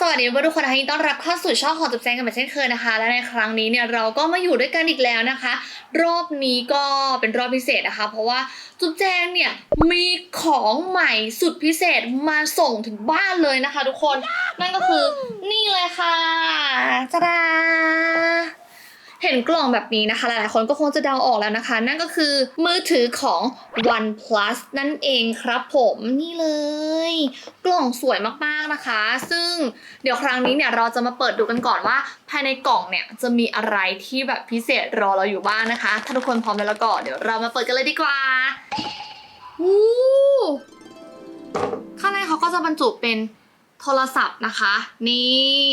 สวัสดีทุกคนนะคะยินต้อนรับเข้าสู่ช่องของจุ๊บแจงกันเหมือนเช่นเคยนะคะ และในครั้งนี้เนี่ยเราก็มาอยู่ด้วยกันอีกแล้วนะคะ รอบนี้ก็เป็นรอบพิเศษนะคะ เพราะว่าจุ๊บแจงเนี่ยมีของใหม่สุดพิเศษมาส่งถึงบ้านเลยนะคะ ทุกคนนั่นก็คือนี่เลยค่ะจ้าดา เห็นกล่องแบบนี้นะคะ หลายๆคนก็คงจะเดาออกแล้วนะคะ นั่นก็คือมือถือของ OnePlus นั่นเองครับผมนี่เลย กล่องสวยมากๆนะคะ ซึ่งเดี๋ยวครั้งนี้เนี่ยเราจะมาเปิดดูกันก่อนว่า ภายในกล่องเนี่ยจะมีอะไรที่แบบพิเศษรอเราอยู่บ้างนะคะ ถ้าทุกคนพร้อมแล้วก็เดี๋ยวเรามาเปิดกันเลยดีกว่าวู้ข้างในเขาก็จะบรรจุเป็น โทรศัพท์นะคะ นี่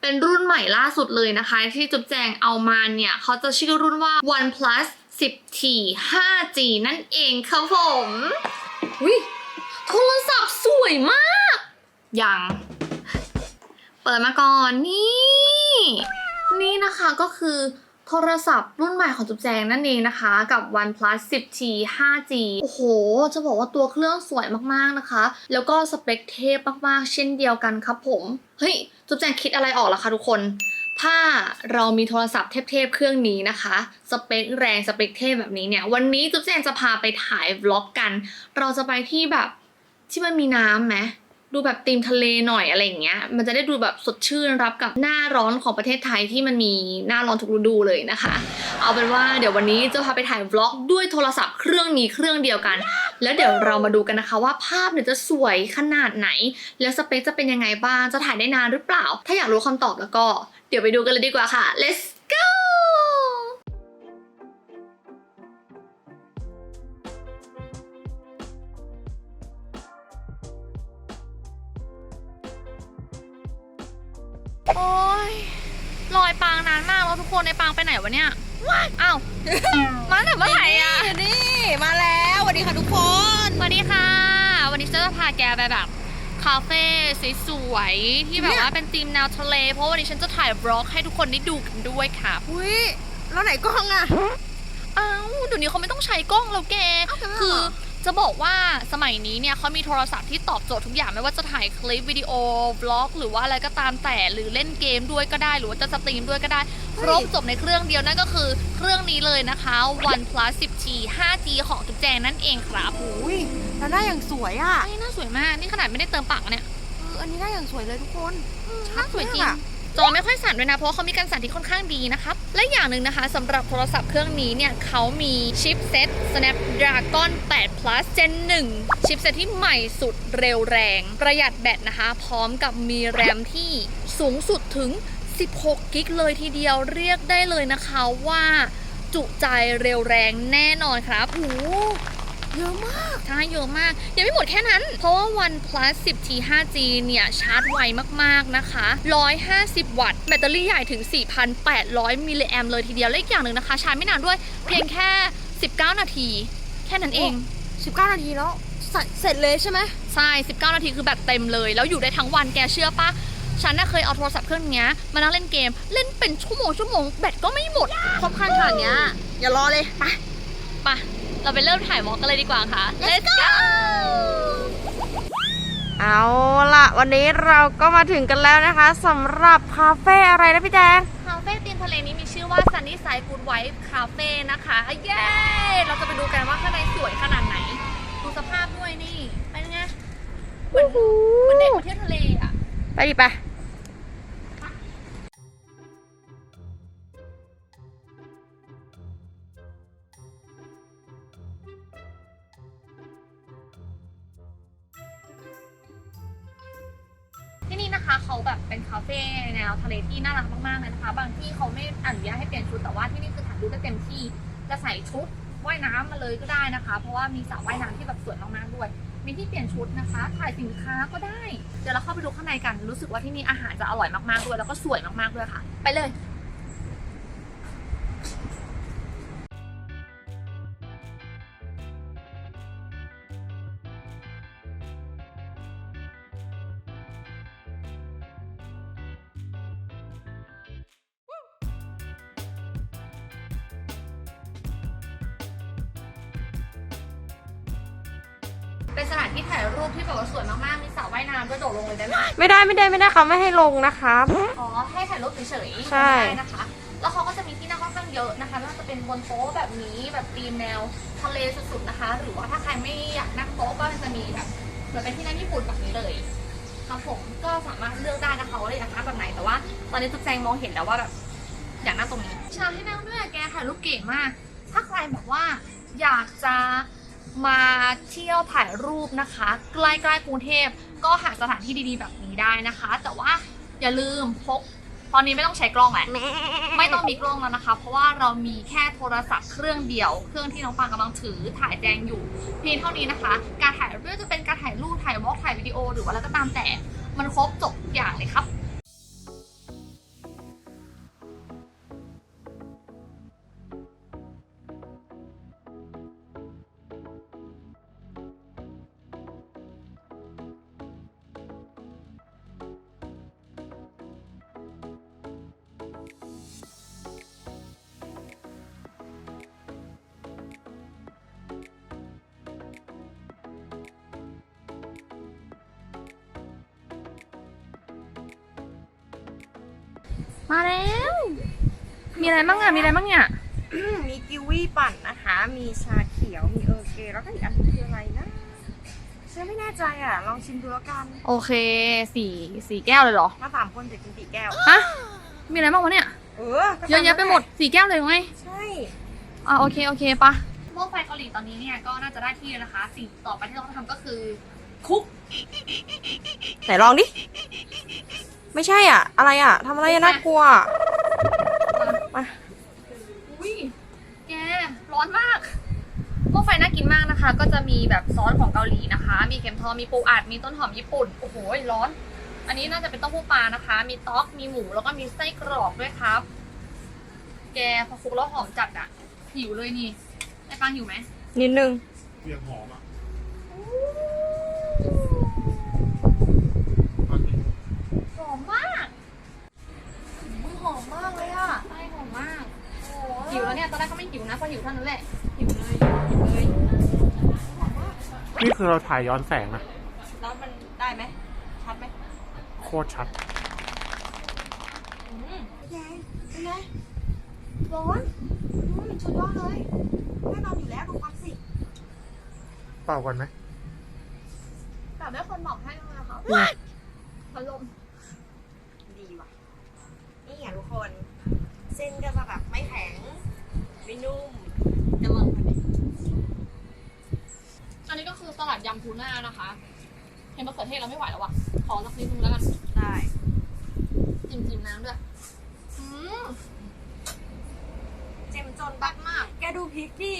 เป็นรุ่นใหม่ล่าสุดเลยนะคะ ที่จุ๊บแจงเอามาเนี่ยเขาจะชื่อรุ่นว่า OnePlus 10T 5G นั่นเองครับผมวิโทรศัพท์สวยมากยังเปิดมาก่อนนี่ นี่นะคะก็คือ โทรศัพท์รุ่นใหม่ของจุ๊บแจงนั่นเองนะคะ กับ OnePlus 10T 5G โอ้โห จะบอกว่าตัวเครื่องสวยมากๆนะคะ แล้วก็สเปคเทพมากๆ เช่นเดียวกันครับผม เฮ้ย จุ๊บแจงคิดอะไรออกล่ะคะทุกคน ถ้าเรามีโทรศัพท์เทพๆเครื่องนี้นะคะ สเปคแรงสเปคเทพแบบนี้เนี่ย วันนี้จุ๊บแจงจะพาไปถ่ายวล็อกกัน เราจะไปที่แบบที่มันมีน้ำไหม ดูแบบตีมทะเลหน่อยอะไรอย่างเงี้ย มันจะได้ดูแบบสดชื่นรับกับหน้าร้อนของประเทศไทยที่มันมีหน้าร้อนทุกฤดูเลยนะคะ เอาเป็นว่าเดี๋ยววันนี้จะพาไปถ่ายวล็อกด้วยโทรศัพท์เครื่องนี้เครื่องเดียวกัน แล้วเดี๋ยวเรามาดูกันนะคะว่าภาพเนี่ยจะสวยขนาดไหน แล้วสเปคจะเป็นยังไงบ้าง จะถ่ายได้นานหรือเปล่า ถ้าอยากรู้คำตอบแล้วก็ เดี๋ยวไปดูกันเลยดีกว่าค่ะ let's โอ้ยลอยปางนานมากแล้วทุกคนในปางไปไหนวะเนี่ยอ้าว มาแต่เมื่อไหร่อะนี่ มาแล้วสวัสดีค่ะทุกคน สวัสดีค่ะ วันนี้จะพาแกไปแบบคาเฟ่สวยๆที่แบบว่าเป็นธีมแนวทะเล เพราะวันนี้ฉันจะถ่ายบล็อกให้ทุกคนได้ดูกันด้วยค่ะอุ้ยแล้วไหนกล้องอะอ้าวเดี๋ยวนี้เขาไม่ต้องใช้กล้องแล้วแก เอ้าทำไมคือเหรอ จะบอกว่าสมัยนี้เนี่ยเขามีโทรศัพท์ที่ตอบโจทย์ทุกอย่างไม่ว่าจะถ่ายคลิปวิดีโอบล็อก หรือว่าอะไรก็ตามแต่หรือเล่นเกมด้วยก็ได้ หรือว่าจะสตรีมด้วยก็ได้ครบจบในเครื่องเดียวนั่นก็คือเครื่องนี้เลยนะคะ OnePlus 10T 5G ของจุ๊บแจงนั่นเองครับอุ้ยแล้วหน้าอย่างสวยอะไอ้หน่าสวยมากนี่ขนาดไม่ได้เติมปากนะเนี่ยเอออันนี้หน้าอย่างสวยเลยทุกคนหน้าสวยจริงมากอะ จอไม่ค่อยสั่นด้วยนะ เพราะเขามีการสั่นที่ค่อนข้างดีนะครับ และอย่างหนึ่งนะคะสำหรับโทรศัพท์เครื่องนี้เนี่ยเขามีชิปเซ็ต Snapdragon 8 Plus Gen 1 ชิปเซ็ตที่ใหม่สุดเร็วแรง ประหยัดแบตนะคะ พร้อมกับมีแรมที่สูงสุดถึง 16 กิกเลยทีเดียวเรียกได้เลยนะคะว่าจุใจเร็วแรงแน่นอนครับโอ้ เยอะมากใช่เยอะมาก ยังไม่หมดแค่นั้น เพราะว่า OnePlus 10T 5G เนี่ย ชาร์จไวมากๆนะคะ 150 วัตต์ แบตเตอรี่ใหญ่ถึง 4,800 มิลลิแอมเลยทีเดียว และอีกอย่างหนึ่งนะคะ ชาร์จไม่นานด้วย เพียงแค่ 19 นาที แค่นั้นเอง 19 นาทีแล้ว เสร็จเสร็จเลยใช่ไหมใช่ 19 นาทีคือแบตเต็มเลย แล้วอยู่ได้ทั้งวันแกเชื่อปะฉันน่ะเคยเอาโทรศัพท์เครื่องเนี้ยมานั่งเล่นเกม เล่นเป็นชั่วโมงชั่วโมงแบตก็ไม่หมดครบครันขนาดเนี้ยอย่ารอเลยไปไปะ เราไปเริ่มถ่ายวอล์กกันเลยดีกว่าค่ะ Let's go เอาล่ะ วันนี้เราก็มาถึงกันแล้วนะคะสำหรับคาเฟ่อะไรนะพี่แจง คาเฟ่ตีนทะเลนี้มีชื่อว่า Sunny Side Good Wife Cafe นะคะเย้เราจะไปดูกันว่าข้างในสวยขนาดไหน ดูสภาพด้วยนี่เป็นไงเหมือนเหมือนเด็กมาเที่ยวทะเลอะ ไปดิไปที่ นะคะเขาแบบเป็นคาเฟ่แนวทะเลที่น่ารักมากๆเลยนะคะ บางที่เขาไม่อนุญาตให้เปลี่ยนชุดแต่ว่าที่นี่คือถ่ายรูปได้เต็มที่จะใส่ชุดว่ายน้ำมาเลยก็ได้นะคะ เพราะว่ามีสระว่ายน้ำที่แบบสวยมากๆด้วย มีที่เปลี่ยนชุดนะคะ ถ่ายสินค้าก็ได้ เดี๋ยวเราเข้าไปดูข้างในกัน รู้สึกว่าที่นี่อาหารจะอร่อยมากๆด้วย แล้วก็สวยมากๆด้วยค่ะ ไปเลย สวยมากๆ มีสระว่ายน้ำด้วยโดดลงเลยได้ไหมไม่ได้ไม่ได้ไม่ได้เขาไม่ให้ลงนะครับ อ๋อ ให้ถ่ายรูปเฉยๆใช่ไม่ได้นะคะ แล้วเขาก็จะมีที่นั่งค่อนข้างเยอะนะคะไม่ว่าจะเป็นบนโต๊ะแบบนี้แบบตีมแนวทะเลสุดๆนะคะ หรือว่าถ้าใครไม่อยากนั่งโต๊ะก็จะมีแบบเหมือนเป็นที่นั่งญี่ปุ่นแบบนี้เลยครับผมก็สามารถเลือกได้นะคะว่าอยากนั่งแบบไหนแต่ว่า ตอนนี้จุ๊บแจงมองเห็นแล้วว่าแบบอยากนั่งตรงนี้ชาให้นั่งด้วยอะแกถ่ายรูปเก๋มาก ถ้าใครแบบว่าอยากจะ มาเที่ยวถ่ายรูปนะคะ ใกล้ๆกรุงเทพก็หาสถานที่ดีๆแบบนี้ได้นะคะ แต่ว่าอย่าลืมพกตอนนี้ไม่ต้องใช้กล้องแหละไม่ต้องมีกล้องแล้วนะคะ เพราะว่าเรามีแค่โทรศัพท์เครื่องเดียว เครื่องที่น้องปางกำลังถือถ่ายแจงอยู่ เพียงเท่านี้นะคะ การถ่ายรูปจะเป็นการถ่ายรูปถ่ายวอล์กถ่ายวิดีโอหรือว่าอะไรก็ตามแต่มันครบจบทุกอย่างเลยครับ มาแล้ว มีอะไรบ้างอะ มีอะไรบ้างเนี่ย มีกิวีปั่นนะคะ มีชาเขียว มีเออร์เกย์แล้วก็อีกอันคืออะไรนะฉันไม่แน่ใจอะ ลองชิมดูแล้วกัน โอเคสี่สี่แก้วเลยเหรอ มาสามคนจะกินกี่แก้ว ฮะ มีอะไรบ้างวะเนี่ย เออก็เยอะแยะไปหมดสี่แก้วเลยไง ใช่ อ่าโอเคโอเคปะหม้อไฟเกาหลีตอนนี้เนี่ยก็น่าจะได้ที่แล้วนะคะ สิ่งต่อไปที่เราต้องทำก็คือคุก ไหนลองดิ ไม่ใช่อะ อะไรอะทำอะไรอะน่ากลัวมาอุ้ยแกร้อนมากหม้อไฟน่ากินมากนะคะ ก็จะมีแบบซอสของเกาหลีนะคะ มีเข็มทองมีปูอัดมีต้นหอมญี่ปุ่นโอ้โหร้อน อันนี้น่าจะเป็นเต้าหู้ปลานะคะ มีต๊อกมีหมูแล้วก็มีไส้กรอกด้วยครับ แกพอคลุกแล้วหอมจัดอะหิวเลยนี่ไอ้ปังหิวไหมนิดนึงเรียงหอมอะ หอมมากหอมมากเลยอะใช่หอมมาก หิว แล้วเนี่ยตอนแรกก็ไม่หิวนะพอหิวเท่านั้นแหละหิวเลยหิวเลยนี่คือเราถ่ายย้อนแสงนะแล้วมันได้ไหมชัดไหมโคตรชัดอืมยายเป็นไงร้อนอืมสุดยอดเลยแน่นอนอยู่แล้วดูความสิเป่าก่อนไหมแต่ได้คนบอกให้ด้วยนะคะพัดลมดีว่ะนี่ไงทุกคน เส้นก็จะแบบไม่แข็ง ไม่นุ่มจะลองกันดิอันนี้ก็คือสลัดยำทูน่านะคะเห็นมะเขือเทศเราไม่ไหวแล้วว่ะขอสักนิดนึงแล้วกันได้จิ้มจิ้มน้ำด้วยอืมเจ็มจนบักมาก แกดูพริกดิ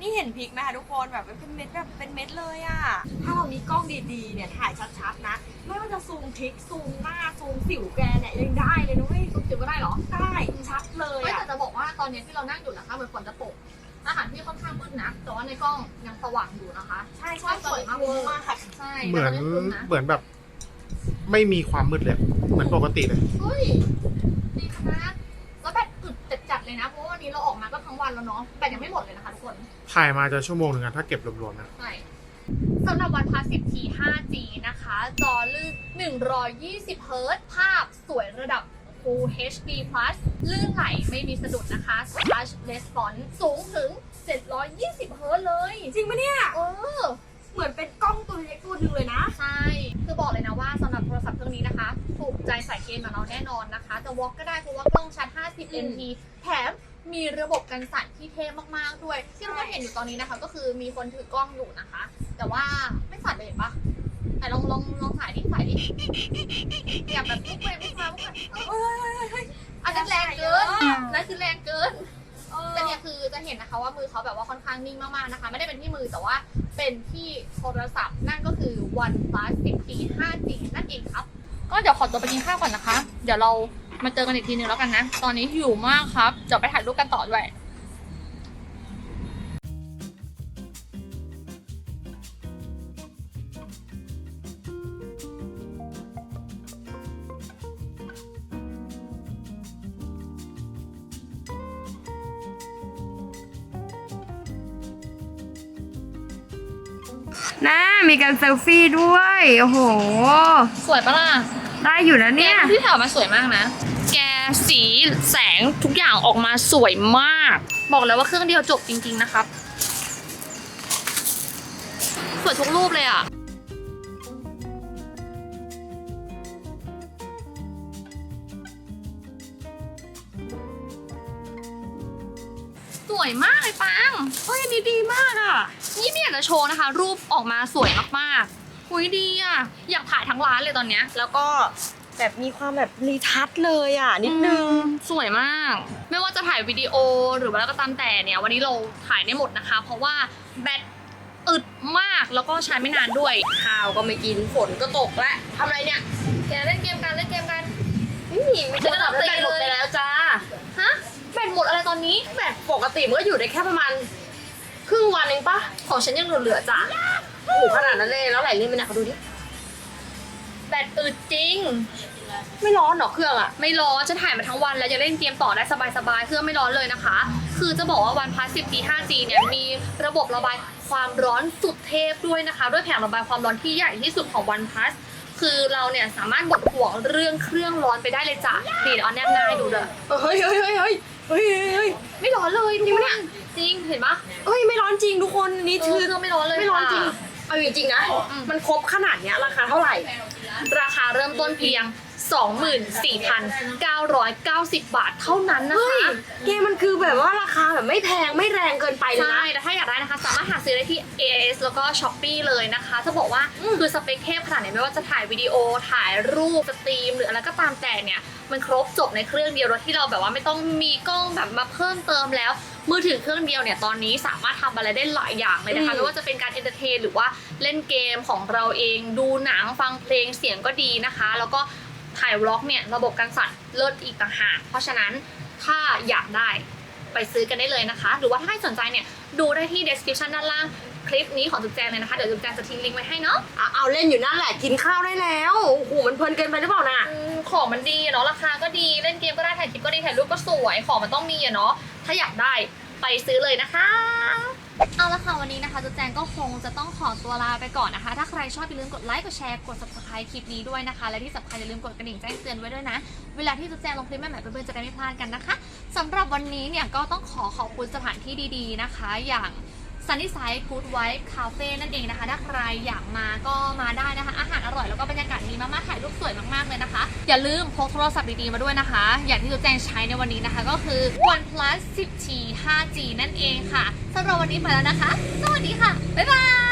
นี่เห็นพริกไหมคะทุกคนแบบเป็นเม็ดแบบเป็นเม็ดเลยอะถ้าเรามีกล้องดีๆเนี่ยถ่ายชัดๆนะ ไม่ว่าจะซูมพริกซูมหน้าซูมสิวแกเนี่ยยังได้เลยนุ้ยซุปจิ๋วก็ได้เหรอได้ชัดเลย ไม่ อะ แต่จะบ อกว่าตอนนี้ที่เรานั่งอยู่นะคะเหมือนฝนจะตกอาหารที่ค่อนข้างมืดนะแต่ว่าในกล้องยังสว่างอยู่นะคะ ใช่ใช่สวยมากเลยมากค่ะใช่เหมือนแต่ตยังคืนะเหมือนแบบ ไม่มีความมืดเลย เหมือนปกติเลยเฮ้ยดีขนาดแล้วแบบจุดจัดๆเลยนะเพราะว่าวันนี้เราออกมาก็ทั้งวันแล้วเนาะแต่ยังไม่หมดเลยนะคะทุกคนถ่ายมาจะชั่วโมงหนึ่งอะถ้าเก็บรวมๆนะใช่สำหรับวันพา 10T 5G นะคะ จอลื่น120เฮิร์ตซ์ภาพสวยระดับ Full HD Plus ลื่นไหลไม่มีสะดุดนะคะ Touch Response สูงถึง 720 เฮิร์ตซ์เลย จริงปะเนี่ย เออ เหมือนเป็นกล้องตัวเล็กตัวหนึงเลยนะ ใช่ คือบอกเลยนะว่าสำหรับโทรศัพท์เครื่องนี้นะคะ ถูกใจสายเกมของเราแน่นอนนะคะ จะวอล์กก็ได้เพราะว่ากล้องชัด 50 MP แถมมีระบบกันสั่นที่เท่มาก ๆ ด้วย ที่เราเห็นอยู่ตอนนี้นะคะ ก็คือมีคนถือกล้องอยู่นะคะ แต่ว่าไม่สั่นเลยเห็นปะ แต่ลองลองลองถ่ายดิถ่ายดิอยากแบบลุกไปลุกมาลุกมาเอ้ยอันนั้นแรงเกินนั่นคือแรงเกินแต่เนี่ยคือจะเห็นนะคะว่ามือเขาแบบว่าค่อนข้างนิ่งมากๆนะคะ ไม่ได้เป็นที่มือแต่ว่าเป็นที่โทรศัพท์นั่นก็คือ One Plus 10T 5G นั่นเองครับ ก็เดี๋ยวขอตัวไปกินข้าวก่อนนะคะ เดี๋ยวเรามาเจอกันอีกทีนึงแล้วกันนะ ตอนนี้หิวมากครับเดี๋ยวไปถ่ายรูปกันต่อด้วย มีการเซลฟี่ด้วย โอ้โห สวยปะล่ะได้อยู่นะเนี่เนี่ยยที่แถวมาสวยมากนะ แกสีแสงทุกอย่างออกมาสวยมาก บอกเลยว่าเครื่องเดียวจบจริง ๆ นะครับ สวยทุกรูปเลยอะสวยมากเลยปังเฮ้ยอั นนี้ดีมากอะ นี่ไม่อยากจะโชว์นะคะ รูปออกมาสวยมากๆอุ้ยดีอะ อยากถ่ายทั้งร้านเลยตอนเนี้ย แล้วก็แบบมีความแบบรีทัชเลยอะ นิดนึงอืมสวยมาก ไม่ว่าจะถ่ายวิดีโอหรือว่าแล้วก็ตามแต่เนี่ย วันนี้เราถ่ายได้หมดนะคะ เพราะว่าแบตอึดมากแล้วก็ใช้ไม่นานด้วย ข้าวก็ไม่กินฝนก็ตกแล้วทำอะไรเนี่ยแกเล่นเกมกันเล่นเกมกันนี่มีโทรศัพท์แล้วแบตหมดไปแล้วจ้าฮะแบตหมดอะไรตอนนี้แบตปกติมันก็อยู่ได้แค่ประมาณ ครึ่งวันเองปะของฉันยังเหลือๆจ้ะโอ้โหขนาดนั้นเลยแล้วไหลลื่นไปไหนเขาดูดิแบตอึดจริง ไม่ร้อนหรอเครื่องอะไม่ร้อนจะถ่ายมาทั้งวันแล้วจะเล่นเกมต่อได้สบายๆเครื่องไม่ร้อนเลยนะคะ คือจะบอกว่าวันพัส 10G 5G เนี่ยมีระบบระบายความร้อนสุดเทพด้วยนะคะ ด้วยแผงระบายความร้อนที่ใหญ่ที่สุดของวันพัสคือเราเนี่ยสามารถบดห่วงเรื่องเครื่องร้อนไปได้เลยจ้ะนี่เดี๋ยวเอาแนบหน้าให้ดูเลยเฮ้ยเฮ้ยเฮ้ย เฮ้ยเฮ้ยเฮ้ยไม่ร้อนเลยทุกจริงคปะเนี่นยจริงเห็นปะเฮ้ยไม่ร้อนจริงทุกคนอันนี่เอคืออเครื่องไม่ร้อนเลยไม่ร้อนจริง ค่ะ เอาจริงๆนะอืมมันครบขนาดเนี้ยราคาเท่าไหร่ ราคาเริ่มต้นเพียง 24,990 บาทเท่านั้นนะเฮ้ยคะเกมมันคือแบบว่าราคาแบบไม่แพงไม่แรงเกินไปเลยใช่นะ แต่ถ้าอยากได้นะคะ สามารถหาซื้อได้ที่ AIS แล้วก็ Shopee เลยนะคะ จะบอกว่าอืม คือสเปคเทพขนาดไหนไม่ว่าจะถ่ายวิดีโอถ่ายรูปสตรีม หรืออะไรก็ตามแต่เนี่ย มันครบจบในเครื่องเดียวโดยที่เราแบบว่าไม่ต้องมีกล้องแบบมาเพิ่มเติมแล้ว มือถือเครื่องเดียวเนี่ยตอนนี้สามารถทำอะไรได้หลายอย่างเลยนะคะอืม ไม่ว่าจะเป็นการเอนเตอร์เทนหรือว่าเล่นเกมของเราเองดูหนังฟังเพลงเสียงก็ดีนะคะ แล้วก็ ถ่ายวล็อกเนี่ยระบบการสั่นเลิศอีกต่างหาก เพราะฉะนั้นถ้าอยากได้ไปซื้อกันได้เลยนะคะ หรือว่าถ้าสนใจเนี่ยดูได้ที่ description ด้านล่างคลิปนี้ของจุ๊บแจงเลยนะคะ เดี๋ยวจุ๊บแจงจะทิ้งลิงก์ไว้ให้เนาะอะเอาเล่นอยู่นั่นแหละกินข้าวได้แล้วโอ้โหมันเพลินเกินไปหรือเปล่าน่ะ อืมของมันดีอะเนาะราคาก็ดีเล่นเกมก็ได้ถ่ายคลิปก็ดีถ่ายรูปก็สวยของมันต้องมีอะเนาะถ้าอยากได้ไปซื้อเลยนะคะ เอาละค่ะวันนี้นะคะจุ๊แจงก็คงจะต้องขอตัวลาไปก่อนนะคะ ถ้าใครชอบอย่าลืมกดไลค์กดแชร์กด subscribe คลิปนี้ด้วยนะคะ และที่สำคัญอย่าลืมกดกระดิ่งแจ้งเตือนไว้ด้วยนะ เวลาที่จุ๊แจงลงคลิปใหม่ๆเพื่อนๆจะได้ไม่พลาดกันนะคะสำหรับวันนี้เนี่ยก็ต้องขอขอบคุณสถานที่ดีๆนะคะ อย่าง Sunny Side Good Vibe Cafe นั่นเองนะคะ ถ้าใครอยากมาก็มาได้นะคะ อาหารอร่อยแล้วก็บรรยากาศดีมากๆถ่ายรูปสวยมากๆเลยนะคะ อย่าลืมพกโทรศัพท์ดีๆมาด้วยนะคะ อย่างที่จุ๊แจงใช้ในวันนี้นะคะ ก็คือ OnePlus 10T 5G นั่นเองค่ะ วันนี้ไปแล้วนะคะ สวัสดีค่ะ บ๊ายบาย